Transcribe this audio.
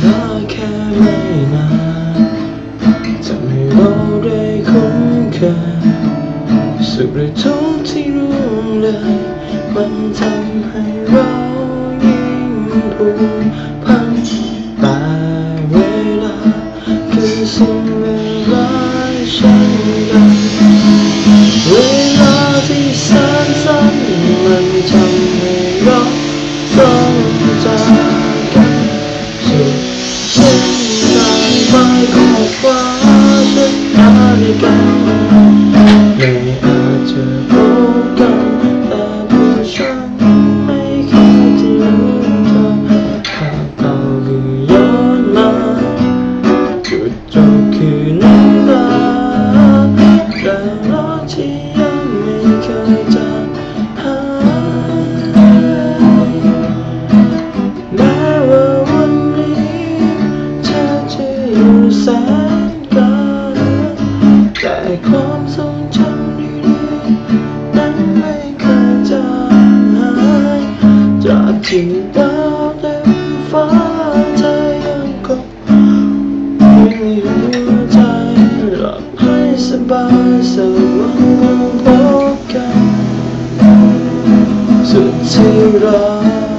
ลาแค่ไม่นานจะให้เราได้คุ้นเคยสุขหรือทุกข์ที่ร่วงเลย มันทำให้เรายิ่งผูกพันแต่เวลาคือสิ่งเลวร้ายเช่นกัน จางหายแม้ว่าวันนี้เธอจะอยู่แสนไกลแต่ความทรงจำดีๆนั้นไม่เคยจางหายจากที่ดาวเต็มฟ้าเธอยังคงมีหัวใจหลับให้สบายสวันคง พบกันสุดที่รัก